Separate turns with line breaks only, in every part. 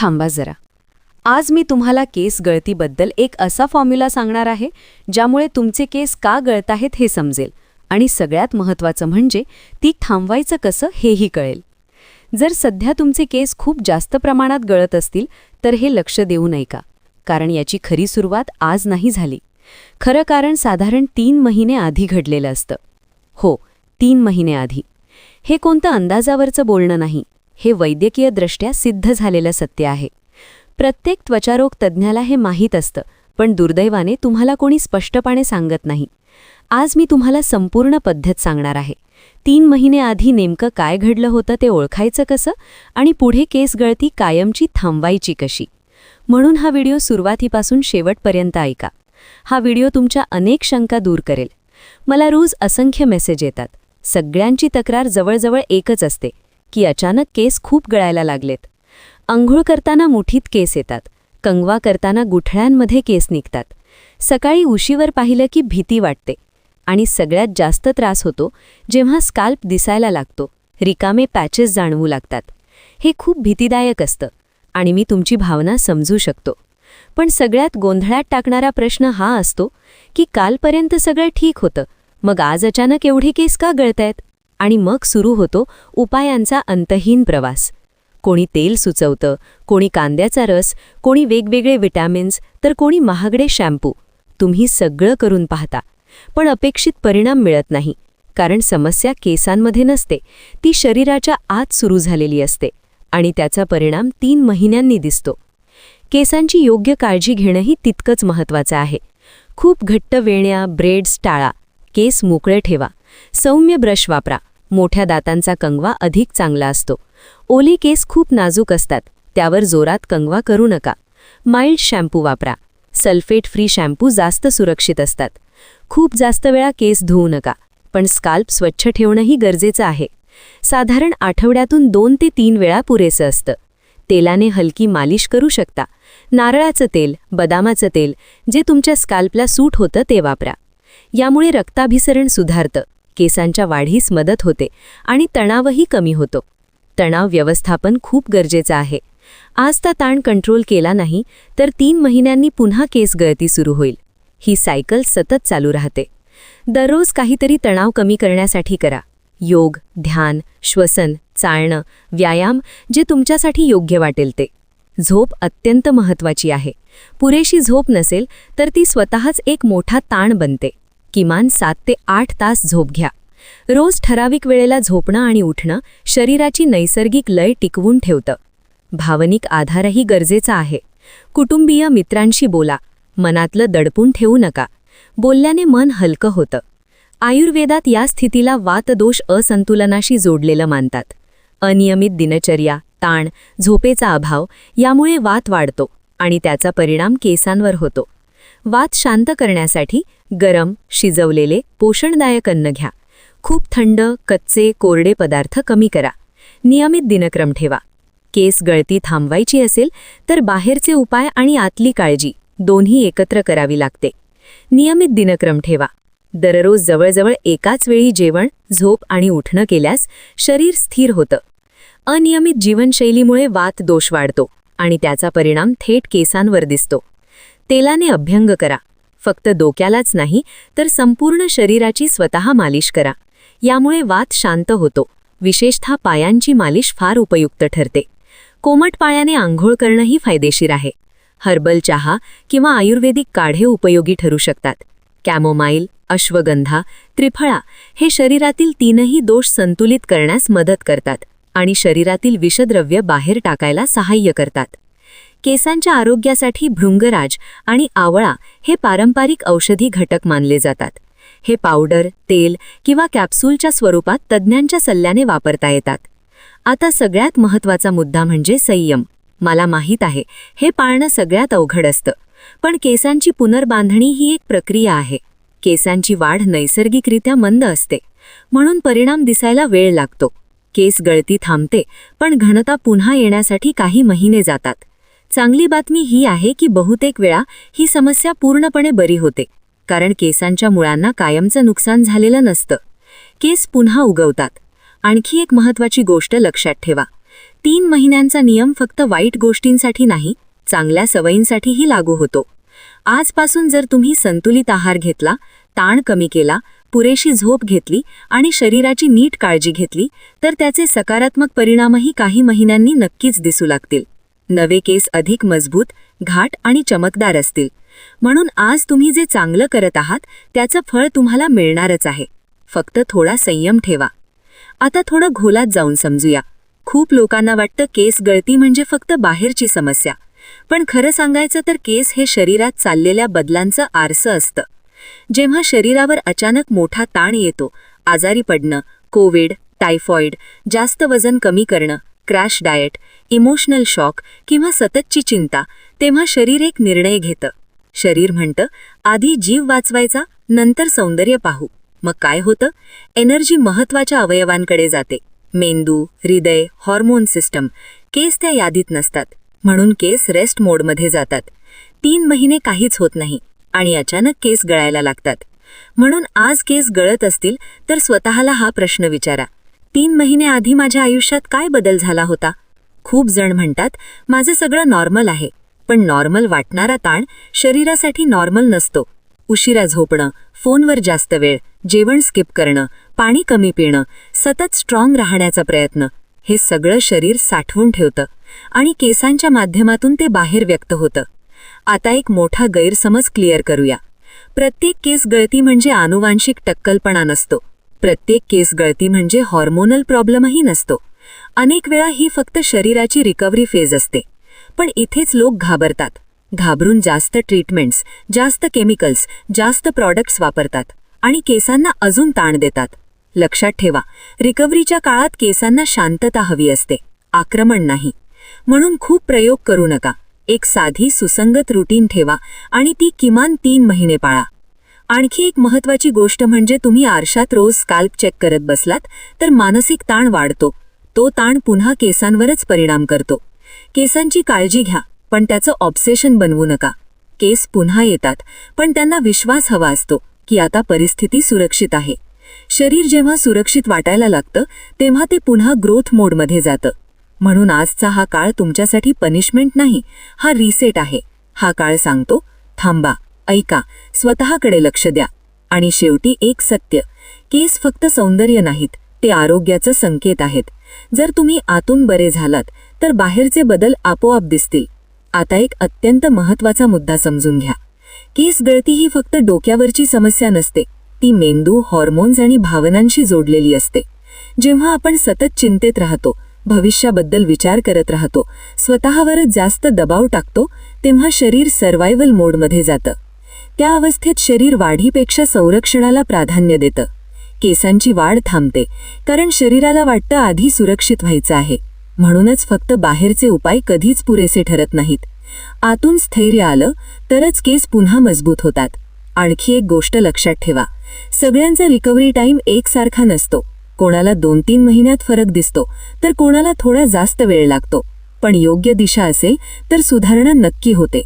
थांबा जरा. आज मी तुम्हाला केस गळतीबद्दल एक असा फॉर्म्युला सांगणार आहे ज्यामुळे तुमचे केस का गळत आहेत हे समजेल. आणि सगळ्यात महत्त्वाचं म्हणजे ती थांबवायचं कसं हेही कळेल. जर सध्या तुमचे केस खूप जास्त प्रमाणात गळत असतील तर हे लक्ष देऊ नये का कारण याची खरी सुरुवात आज नाही झाली. खरं कारण साधारण तीन महिने आधी घडलेलं असतं. हो तीन महिने आधी. हे कोणतं अंदाजावरचं बोलणं नाही. हे वैद्यकीयदृष्ट्या सिद्ध झालेलं सत्य आहे. प्रत्येक त्वचारोग तज्ज्ञाला हे माहीत असतं पण दुर्दैवाने तुम्हाला कोणी स्पष्टपणे सांगत नाही. आज मी तुम्हाला संपूर्ण पद्धत सांगणार आहे. तीन महिने आधी नेमकं काय घडलं होतं ते ओळखायचं कसं आणि पुढे केस गळती कायमची थांबवायची कशी? म्हणून हा व्हिडिओ सुरुवातीपासून शेवटपर्यंत ऐका. हा व्हिडिओ तुमच्या अनेक शंका दूर करेल. मला रोज असंख्य मेसेज येतात. सगळ्यांची तक्रार जवळजवळ एकच असते. की अचानक केस खूप गळायला लागलेत. अंघोळ करताना मुठीत केस येतात. कंगवा करताना गुठळ्यांमध्ये केस निघतात. सकाळी उशीवर पाहिलं की भीती वाटते. आणि सगळ्यात जास्त त्रास होतो जेव्हा स्काल्प दिसायला लागतो. रिकामे पॅचेस जाणवू लागतात. हे खूप भीतीदायक असतं. आणि मी तुमची भावना समजू शकतो. पण सगळ्यात गोंधळात टाकणारा प्रश्न हा असतो की कालपर्यंत सगळं ठीक होतं. मग आज अचानक एवढे केस का गळतायत? आणि मग सुरू होतो उपायांचा अंतहीन प्रवास. कोणी तेल सुचवतं कोणी कांद्याचा रस कोणी वेगवेगळे विटॅमिन्स तर कोणी महागडे शॅम्पू. तुम्ही सगळं करून पाहता. पण अपेक्षित परिणाम मिळत नाही. कारण समस्या केसांमध्ये नसते. ती शरीराच्या आत सुरू झालेली असते आणि त्याचा परिणाम तीन महिन्यांनी दिसतो. केसांची योग्य काळजी घेणंही तितकंच महत्त्वाचं आहे. खूप घट्ट वेण्या ब्रेड्स टाळा. केस मोकळे ठेवा. सौम्य ब्रश वापरा. मोठ्या दातांचा कंगवा अधिक चांगला असतो. ओली केस खूप नाजूक असतात त्यावर जोरात कंगवा करू नका. माइल्ड शॅम्पू वापरा. सल्फेट फ्री शॅम्पू जास्त सुरक्षित असतात. खूप जास्त वेळा केस धुवू नका पण स्काल्प स्वच्छ ठेवणंही गरजेचं आहे. साधारण आठवड्यातून दोन ते तीन वेळा पुरेसं असतं. तेलाने हलकी मालिश करू शकता. नारळाचं तेल बदामाचं तेल जे तुमच्या स्काल्पला सूट होतं ते वापरा. यामुळे रक्ताभिसरण सुधारतं. केसांच्या वाढीस मदत होते आणि तणावही कमी होतो. तणाव व्यवस्थापन खूप गरजेचं आहे. आज ता ताण कंट्रोल केला नाही तर तीन महिन्यांनी पुन्हा केस गळती सुरू होईल. ही सायकल सतत चालू राहते. दररोज काहीतरी तणाव कमी करण्यासाठी करा. योग ध्यान श्वसन चालणं व्यायाम जे तुमच्यासाठी योग्य वाटेल ते. झोप अत्यंत महत्त्वाची आहे. पुरेशी झोप नसेल तर ती स्वतःच एक मोठा ताण बनते. किमान सात ते आठ तास झोप घ्या. रोज ठराविक वेळेला झोपणं आणि उठणं शरीराची नैसर्गिक लय टिकवून ठेवतं. भावनिक आधारही गरजेचा आहे. कुटुंबीय मित्रांशी बोला. मनातलं दडपून ठेवू नका. बोलल्याने मन हलकं होतं. आयुर्वेदात या स्थितीला वातदोष असंतुलनाशी जोडलेलं मानतात. अनियमित दिनचर्या ताण झोपेचा अभाव यामुळे वात वाढतो आणि त्याचा परिणाम केसांवर होतो. वात शांत करण्यासाठी गरम शिजवलेले पोषणदायक अन्न घ्या. खूप थंड कच्चे कोरडे पदार्थ कमी करा. नियमित दिनक्रम ठेवा. केस गळती थांबवायची असेल तर बाहेरचे उपाय आणि आतली काळजी दोन्ही एकत्र करावी लागते. नियमित दिनक्रम ठेवा. दररोज जवळजवळ एकाच वेळी जेवण झोप आणि उठणं केल्यास शरीर स्थिर होतं. अनियमित जीवनशैलीमुळे वात दोष वाढतो आणि त्याचा परिणाम थेट केसांवर दिसतो. तेलाने अभ्यंग करा. फक्त डोक्यालाच नाही तर संपूर्ण शरीराची स्वतः मालिश करा. यामुळे वात शांत होतो. विशेषतः पायांची मालिश फार उपयुक्त ठरते. कोमट पायाने आंघोळ करणंही फायदेशीर आहे. हर्बल चहा किंवा आयुर्वेदिक काढे उपयोगी ठरू शकतात. कॅमोमाईल अश्वगंधा त्रिफळा हे शरीरातील तीनही दोष संतुलित करण्यास मदत करतात आणि शरीरातील विषद्रव्य बाहेर टाकायला सहाय्य करतात. केसांच्या आरोग्यासाठी भृंगराज आणि आवळा हे पारंपरिक औषधी घटक मानले जातात. हे पावडर तेल किंवा कॅप्सूलच्या स्वरूपात तज्ज्ञांच्या सल्ल्याने वापरता येतात. आता सगळ्यात महत्त्वाचा मुद्दा म्हणजे संयम. मला माहीत आहे हे पाळणं सगळ्यात अवघड असतं. पण केसांची पुनर्बांधणी ही एक प्रक्रिया आहे. केसांची वाढ नैसर्गिकरित्या मंद असते. म्हणून परिणाम दिसायला वेळ लागतो. केस गळती थांबते पण घनता पुन्हा येण्यासाठी काही महिने जातात. चांगली बातमी ही आहे की बहुतेक वेळा ही समस्या पूर्णपणे बरी होते कारण केसांच्या मुळांना कायमचं नुकसान झालेलं नसतं. केस पुन्हा उगवतात. आणखी एक महत्त्वाची गोष्ट लक्षात ठेवा. तीन महिन्यांचा नियम फक्त वाईट गोष्टींसाठी नाही चांगल्या सवयींसाठीही लागू होतो. आजपासून जर तुम्ही संतुलित आहार घेतला ताण कमी केला पुरेशी झोप घेतली आणि शरीराची नीट काळजी घेतली तर त्याचे सकारात्मक परिणामही काही महिन्यांनी नक्कीच दिसू लागतील. नवे केस अधिक मजबूत घाट आणि चमकदार असतील. म्हणून आज तुम्ही जे चांगलं करत आहात त्याचं फळ तुम्हाला मिळणारच आहे. फक्त थोडा संयम ठेवा. आता थोडं घोलात जाऊन समजूया. खूप लोकांना वाटतं केस गळती म्हणजे फक्त बाहेरची समस्या. पण खरं सांगायचं तर केस हे शरीरात चाललेल्या बदलांचं आरसं असतं. जेव्हा शरीरावर अचानक मोठा ताण येतो आजारी पडणं कोविड टायफॉइड जास्त वजन कमी करणं क्रॅश डाएट इमोशनल शॉक किंवा सततची चिंता तेव्हा शरीर एक निर्णय घेतं. शरीर म्हणतं आधी जीव वाचवायचा नंतर सौंदर्य पाहू. मग काय होतं? एनर्जी महत्त्वाच्या अवयवांकडे जाते. मेंदू हृदय हॉर्मोन सिस्टम केस त्या यादीत नसतात. म्हणून केस रेस्ट मोडमध्ये जातात. तीन महिने काहीच होत नाही आणि अचानक केस गळायला लागतात. म्हणून आज केस गळत असतील तर स्वतःला हा प्रश्न विचारा. तीन महिने आधी माझ्या आयुष्यात काय बदल झाला होता? खूप जण म्हणतात माझं सगळं नॉर्मल आहे पण नॉर्मल वाटणारा ताण शरीरासाठी नॉर्मल नसतो. उशिरा झोपणं फोनवर जास्त वेळ जेवण स्किप करणं पाणी कमी पिणं सतत स्ट्रॉंग राहण्याचा प्रयत्न हे सगळं शरीर साठवून ठेवतं आणि केसांच्या माध्यमातून ते बाहेर व्यक्त होतं. आता एक मोठा गैरसमज क्लिअर करूया. प्रत्येक केस गळती म्हणजे आनुवांशिक टक्कलपणा नसतो. प्रत्येक केस गळती म्हणजे हॉर्मोनल प्रॉब्लेमही नसतो. अनेक वेळा ही फक्त शरीराची रिकव्हरी फेज असते. पण इथेच लोक घाबरतात. घाबरून जास्त ट्रीटमेंट्स जास्त केमिकल्स जास्त प्रॉडक्ट्स वापरतात आणि केसांना अजून ताण देतात. लक्षात ठेवा रिकव्हरीच्या काळात केसांना शांतता हवी असते आक्रमण नाही. म्हणून खूप प्रयोग करू नका. एक साधी सुसंगत रुटीन ठेवा आणि ती किमान तीन महिने पाळा. आणखी एक महत्वाची गोष्ट म्हणजे तुम्ही आरशात रोज स्काल्प चेक करत बसलात तर मानसिक ताण वाढतो. तो ताण पुन्हा केसांवरच परिणाम करतो. केसांची काळजी घ्या पण त्याचं ऑब्सेशन बनवू नका. केस पुन्हा येतात पण त्यांना विश्वास हवा असतो की आता परिस्थिती सुरक्षित आहे. शरीर जेव्हा सुरक्षित वाटायला लागतं तेव्हा ते पुन्हा ग्रोथ मोडमध्ये जातं. म्हणून आजचा हा काळ तुमच्यासाठी पनिशमेंट नाही हा रिसेट आहे. हा काळ सांगतो थांबा. ऐका स्वतःकडे लक्ष द्या. आणि शेवटी एक सत्य केस फक्त सौंदर्य नाहीत ते आरोग्याचं संकेत आहेत. जर तुम्ही आतून बरे झालात तर बाहेरचे बदल आपोआप दिसतील. आता एक अत्यंत महत्त्वाचा मुद्दा समजून घ्या. केस गळती ही फक्त डोक्यावरची समस्या नसते ती मेंदू हॉर्मोन्स आणि भावनांशी जोडलेली असते. जेव्हा आपण सतत चिंतेत राहतो भविष्याबद्दल विचार करत राहतो स्वतःवरच जास्त दबाव टाकतो तेव्हा शरीर सर्वायवल मोडमध्ये जातं. त्या अवस्थेत शरीर वाढीपेक्षा संरक्षणाला प्राधान्य देतं. केसांची वाढ थांबते कारण शरीराला वाटतं आधी सुरक्षित व्हायचं आहे. म्हणूनच फक्त बाहेरचे उपाय कधीच पुरेसे ठरत नाहीत. आतून स्थैर्य आलं तरच केस पुन्हा मजबूत होतात. आणखी एक गोष्ट लक्षात ठेवा. सगळ्यांचा रिकव्हरी टाईम एकसारखा नसतो. कोणाला दोन तीन महिन्यात फरक दिसतो तर कोणाला थोडा जास्त वेळ लागतो. पण योग्य दिशा असेल तर सुधारणा नक्की होते.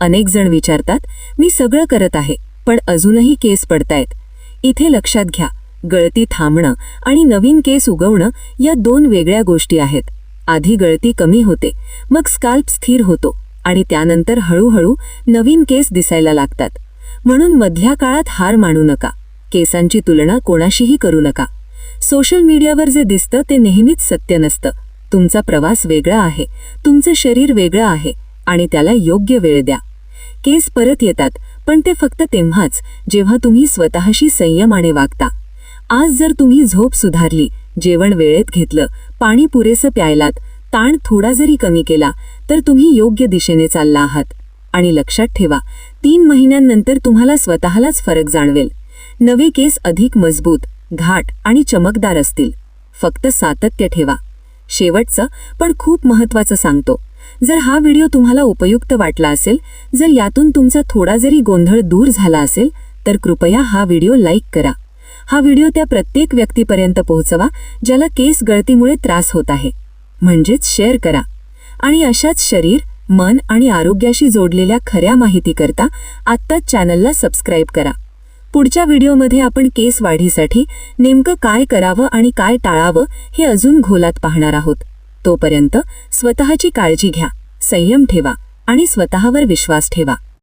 अनेक जण विचारतात मी सगळं करत आहे पण अजूनही केस पडतायत. इथे लक्षात घ्या गळती थांबणं आणि नवीन केस उगवणं या दोन वेगळ्या गोष्टी आहेत. आधी गळती कमी होते मग स्काल्प स्थिर होतो आणि त्यानंतर हळूहळू नवीन केस दिसायला लागतात. म्हणून मधल्या काळात हार मानू नका. केसांची तुलना कोणाशीही करू नका. सोशल मीडियावर जे दिसतं ते नेहमीच सत्य नसतं. तुमचा प्रवास वेगळा आहे. तुमचं शरीर वेगळं आहे. आणि त्याला योग्य वेळ द्या. केस परत येतात पण ते फक्त तेव्हाच जेव्हा तुम्ही स्वतःशी संयमाने वागता. आज जर तुम्ही झोप सुधारली जेवण वेळेत घेतलं पाणी पुरेसं प्यायलात ताण थोडा जरी कमी केला तर तुम्ही योग्य दिशेने चालला आहात. आणि लक्षात ठेवा तीन महिन्यांनंतर तुम्हाला स्वतःलाच फरक जाणवेल. नवे केस अधिक मजबूत घाट आणि चमकदार असतील. फक्त सातत्य ठेवा. शेवटचं पण खूप महत्वाचं सांगतो जर हा व्हिडिओ तुम्हाला उपयुक्त वाटला असेल जर यातून तुमचा थोडा जरी गोंधळ दूर झाला असेल तर कृपया हा व्हिडिओ लाईक करा. हा व्हिडिओ त्या प्रत्येक व्यक्तीपर्यंत पोहोचवा ज्याला केस गळतीमुळे त्रास होत आहे. म्हणजेच शेअर करा. आणि अशाच शरीर मन आणि आरोग्याशी जोडलेल्या खऱ्या माहितीकरता आत्ताच चॅनलला सबस्क्राईब करा. पुढच्या व्हिडिओमध्ये आपण केस वाढीसाठी नेमकं काय करावं आणि काय टाळावं हे अजून घोलात पाहणार आहोत.
तोपर्यंत स्वतःची काळजी घ्या संयम ठेवा आणि स्वतःवर विश्वास ठेवा.